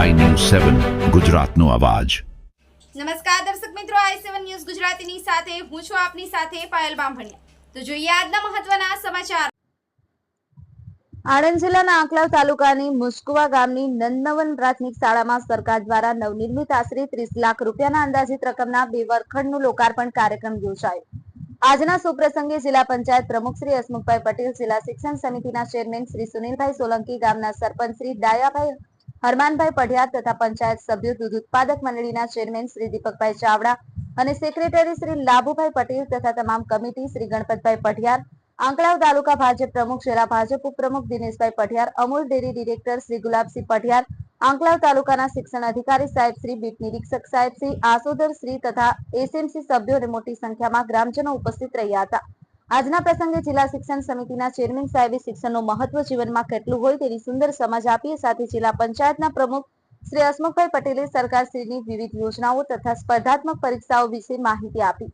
સેવન ગુજરાતનો અવાજ. નમસ્કાર દર્શક મિત્રો આઈ સેવન ન્યૂઝ ગુજરાતીની સાથે હું છું આપની સાથે પાયલ બામભણિયા. તો જોઈએ આજના મહત્વના સમાચાર. આણંદ જિલ્લાના આંકલાવ તાલુકાની મુસ્કુવા ગામની નંદનવન પ્રાથમિક શાળામાં સરકાર દ્વારા નવનિર્મિત આશરે ત્રીસ લાખ રૂપિયાના અંદાજિત રકમના બે વર્ગખંડનું લોકાર્પણ કાર્યક્રમ યોજાયો. આજના સુપ્રસંગે જિલ્લા પંચાયત પ્રમુખ શ્રી હસમુખભાઈ પટેલ જિલ્લા શિક્ષણ સમિતિના ચેરમેન શ્રી સુનિલભાઈ સોલંકી ગામના સરપંચ શ્રી ડાયાભાઈ હરમાનભાઈ પઢિયાર તથા પંચાયત સભ્યો દૂધ ઉત્પાદક મંડળીના ચેરમેન શ્રી દીપકભાઈ ચાવડા અને સેક્રેટરી શ્રી લાભુભાઈ પટેલ તથા તમામ કમિટી શ્રી ગણપતભાઈ પઢિયાર, આંકડાવ તાલુકા ભાજપ પ્રમુખ જિલ્લા ભાજપ ઉપપ્રમુખ દિનેશભાઈ પઢિયાર, અમૂલ ડેરી ડિરેક્ટર શ્રી ગુલાબસિંહ પઢિયાર આંકલાવ તાલુકાના શિક્ષણ અધિકારી સાહેબ શ્રી બીટ નિરીક્ષક સાહેબ શ્રી આસોદર શ્રી તથા એસએમસી સભ્યો અને મોટી સંખ્યામાં ગ્રામજનો ઉપસ્થિત રહ્યા હતા. આજના પ્રસંગે જિલ્લા શિક્ષણ સમિતિના ચેરમેન સાહેબે શિક્ષણનું મહત્વ જીવનમાં કેટલું હોય તેની સુંદર સમજ આપી સાથે જિલ્લા પંચાયતના પ્રમુખ શ્રી હસમુખભાઈ પટેલે સરકારશ્રીની વિવિધ યોજનાઓ તથા સ્પર્ધાત્મક પરીક્ષાઓ વિશે માહિતી આપી.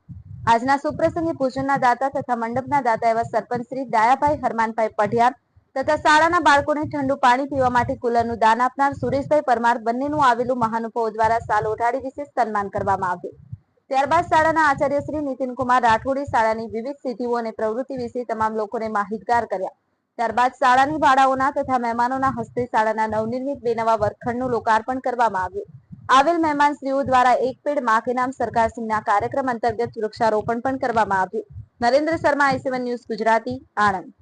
આજના સુપ્રસંગે ભોજનના દાતા તથા મંડપના દાતા એવા સરપંચ શ્રી દાયાભાઈ હરમાનભાઈ પઢિયાર તથા શાળાના બાળકોને ઠંડુ પાણી પીવા માટે કુલરનું દાન આપનાર સુરેશભાઈ પરમાર બંનેનું આવેલું મહાનુભાવો દ્વારા સાલ ઓઢાડી વિશે સન્માન કરવામાં આવ્યું. ત્યારબાદ શાળાના આચાર્ય શ્રી નીતિનકુમાર રાઠોડે શાળાની વિવિધ સિદ્ધિઓ અને પ્રવૃત્તિ વિશે તમામ લોકોને માહિતગાર કર્યા. ત્યારબાદ શાળાની વાળાઓના તથા મહેમાનોના હસ્તે શાળાના નવનિર્મિત બે નવા વર્ગખંડનું લોકાર્પણ કરવામાં આવ્યું. આવેલ મહેમાન શ્રીઓ દ્વારા એક પેડમાં કે નામ સરકારશ્રીના કાર્યક્રમ અંતર્ગત વૃક્ષારોપણ પણ કરવામાં આવ્યું. Narendra Sharma I news Gujarati, Anand.